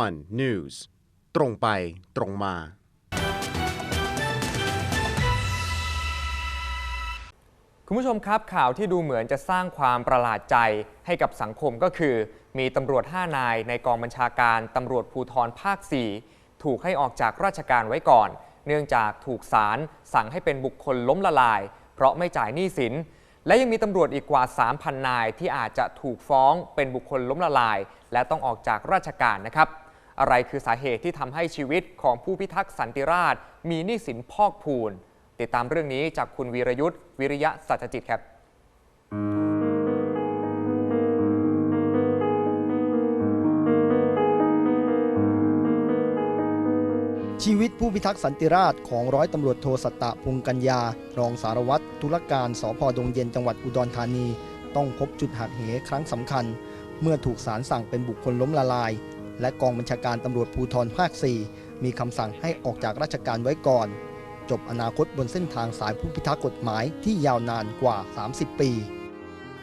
one news ตรงไปตรงมา คุณผู้ชมครับข่าวที่ดูเหมือนจะสร้างความประหลาดใจให้กับสังคมก็คือ มีตำรวจ 5 นายในกองบัญชาการตำรวจภูธรภาค 4 ถูกให้ออกจากราชการไว้ก่อน เนื่องจากถูกศาลสั่งให้เป็นบุคคลล้มละลาย เพราะไม่จ่ายหนี้สิน และยังมีตำรวจอีกกว่า 3,000 นายที่อาจจะถูกฟ้องเป็นบุคคลล้มละลาย และต้องออกจากราชการนะครับ อะไรคือสาเหตุที่ทำให้ชีวิตของผู้พิทักษ์สันติราษฎร์มีหนี้สินพอกพูน ติดตามเรื่องนี้จากคุณวีรยุทธ์วิริยะสัจจิตครับ ชีวิตผู้พิทักษ์สันติราษฎร์ของร้อยตำรวจโทสัตตะพงกัญญา รองสารวัตรธุรการสพดงเย็นจังหวัดอุดรธานี ต้องพบจุดหักเหครั้งสำคัญ เมื่อถูกศาลสั่งเป็นบุคคลล้มละลาย และกองบัญชาการตำรวจภูธรภาค 4 มีคำสั่งให้ออกจากราชการไว้ก่อน จบอนาคตบนเส้นทางสายผู้พิทักษ์กฎหมายที่ยาวนานกว่า 30 ปี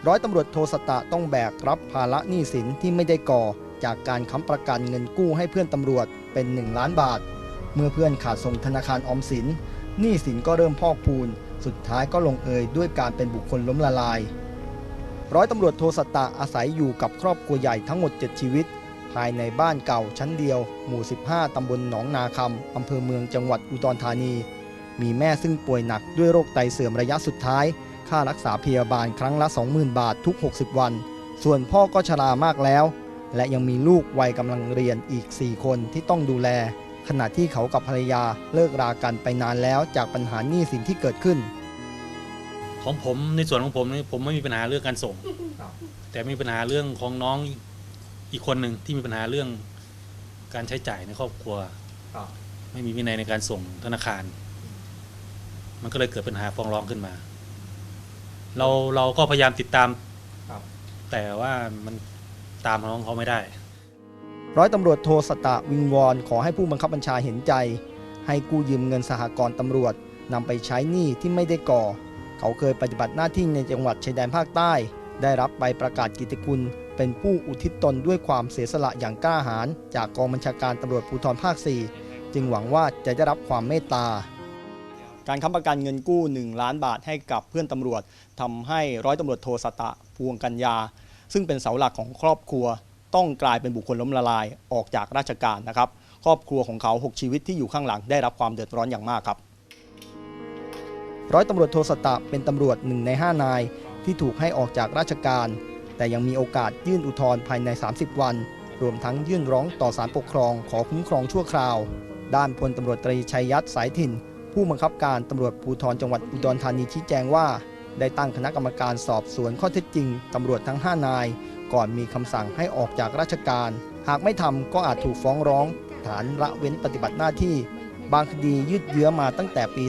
ร้อยตำรวจโทสตะต้องแบกรับภาระหนี้สินที่ไม่ได้ก่อ จากการค้ำประกันเงินกู้ให้เพื่อนตำรวจเป็น 1 ล้านบาท เมื่อเพื่อนขาดส่งธนาคารออมสินหนี้สินก็เริ่มพอกพูน สุดท้ายก็ลงเอยด้วยการเป็นบุคคลล้มละลาย ร้อยตำรวจโทสตะอาศัยอยู่กับครอบครัวใหญ่ทั้งหมด 7 ชีวิต ภายในบ้านเก่าชั้นเดียว หมู่ 15 ตำบลหนองนาคำอำเภอเมืองจังหวัดอุดรธานี มีแม่ซึ่งป่วยหนักด้วยโรคไตเสื่อมระยะสุดท้าย ค่ารักษาพยาบาลครั้งละ 20,000 บาททุก 60 วัน ส่วนพ่อก็ชรามากแล้ว และยังมีลูกวัยกำลังเรียนอีก 4 คนที่ต้องดูแล ขณะที่เขากับภรรยาเลิกรากันไปนานแล้วจากปัญหาหนี้สินที่เกิดขึ้น ของผมในส่วนของผมนี่ผมไม่มีปัญหาเรื่องการส่ง แต่มีปัญหาเรื่องของน้องอีกคนหนึ่งที่มีปัญหาเรื่องการใช้จ่ายในครอบครัวไม่มีวินัยในการส่งธนาคาร มันก็เลยเกิดปัญหาฟ้องร้องขึ้นมา เราเราก็พยายามติดตามครับแต่ว่ามันตามน้องเขาไม่ได้ ร้อยตำรวจโทสตะวิงวอนขอให้ผู้บังคับบัญชาเห็นใจ ให้กู้ยืมเงินสหกรณ์ตำรวจนำไปใช้หนี้ที่ไม่ได้ก่อ เขาเคยปฏิบัติหน้าที่ในจังหวัดชายแดนภาคใต้ ได้รับใบประกาศกิตติคุณเป็นผู้อุทิศตนด้วยความเสียสละอย่างกล้าหาญจากกองบัญชาการตำรวจภูธรภาค 4 จึงหวังว่าจะได้รับความเมตตา การค้ำประกันเงินกู้ 1 ล้านบาทให้กับเพื่อนตำรวจทำให้ร้อยตำรวจโทสตะพวงกัญญา ซึ่งเป็นเสาหลักของครอบครัว ต้องกลายเป็นบุคคลล้มละลายออกจากราชการนะครับ ครอบครัวของเขา 6 ชีวิตที่อยู่ข้างหลังได้รับความเดือดร้อนอย่างมากครับ ร้อยตำรวจโทสตะเป็นตำรวจหนึ่งใน 5 นาย ที่ถูกให้ออกจากราชการ แต่ยังมีโอกาสยื่นอุทธรณ์ภายใน 30 วัน รวมทั้งยื่นร้องต่อศาลปกครองขอคุ้มครองชั่วคราว ด้านพลตำรวจตรีชัยยัตสายถิ่น ผู้บังคับการตำรวจภูธรจังหวัดอุดรธานีชี้แจงว่าได้ตั้งคณะกรรมการสอบสวนข้อเท็จจริงตำรวจทั้ง 5 นาย ก่อนมีคำสั่งให้ออกจากราชการ หากไม่ทำก็อาจถูกฟ้องร้อง ฐานละเว้นปฏิบัติหน้าที่ บางคดียืดเยื้อมาตั้งแต่ปี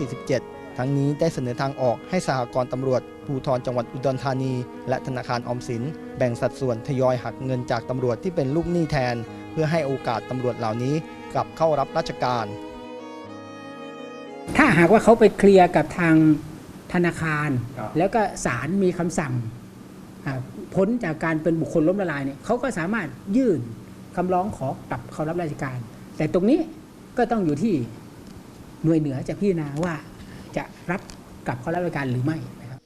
2547 ทั้งนี้ได้เสนอทางออกให้สหกรณ์ตำรวจ ภูธรจังหวัดอุดรธานี และธนาคารออมสิน แบ่งสัดส่วนทยอยหักเงินจากตำรวจที่เป็นลูกหนี้แทน เพื่อให้โอกาสตำรวจเหล่านี้กลับเข้ารับราชการ ถ้าหากว่าเขาไปเคลียร์กับทางธนาคารครับแล้วก็ศาลมีคำสั่งอ่า พ้นจากการเป็นบุคคลล้มละลายเนี่ยเขาก็สามารถยื่นคำร้องขอกลับเข้ารับราชการ แต่ตรงนี้ก็ต้องอยู่ที่หน่วยเหนือจะพิจารณาว่าจะรับกลับเข้ารับราชการหรือไม่ครับ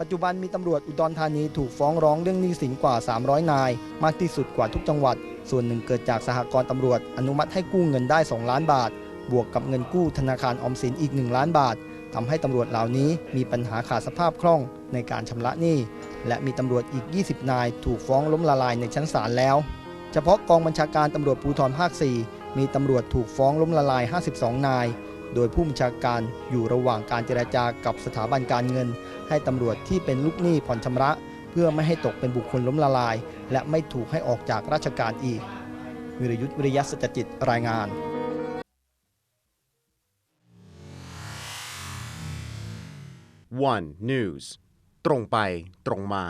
ปัจจุบันมีตำรวจอุดรธานีถูกฟ้องร้องเรื่องหนี้สินกว่า 300 นาย มากที่สุดกว่าทุกจังหวัด ส่วนหนึ่งเกิดจากสหกรณ์ตำรวจอนุมัติให้กู้เงินได้ 2 ล้านบาท บวกกับเงินกู้ธนาคารออมสินอีก 1 ล้านบาท ทำให้ตำรวจเหล่านี้มีปัญหาขาดสภาพคล่องในการชำระหนี้ และมีตำรวจอีก 20 นาย ถูกฟ้องล้มละลายในชั้นศาลแล้ว เฉพาะกองบัญชาการตำรวจภูธรภาค 4 มีตำรวจถูกฟ้องล้มละลาย 52 นาย โดยผู้บัญชาการอยู่ระหว่างการเจรจากับสถาบันการเงิน ให้ตำรวจที่เป็นลูกหนี้ผ่อนชำระ เพื่อไม่ให้ตกเป็นบุคคลล้มละลาย และไม่ถูกให้ออกจากราชการอีกวิรยุทธ์วิริยะสจจิตรายงาน one news ตรงไปตรงมา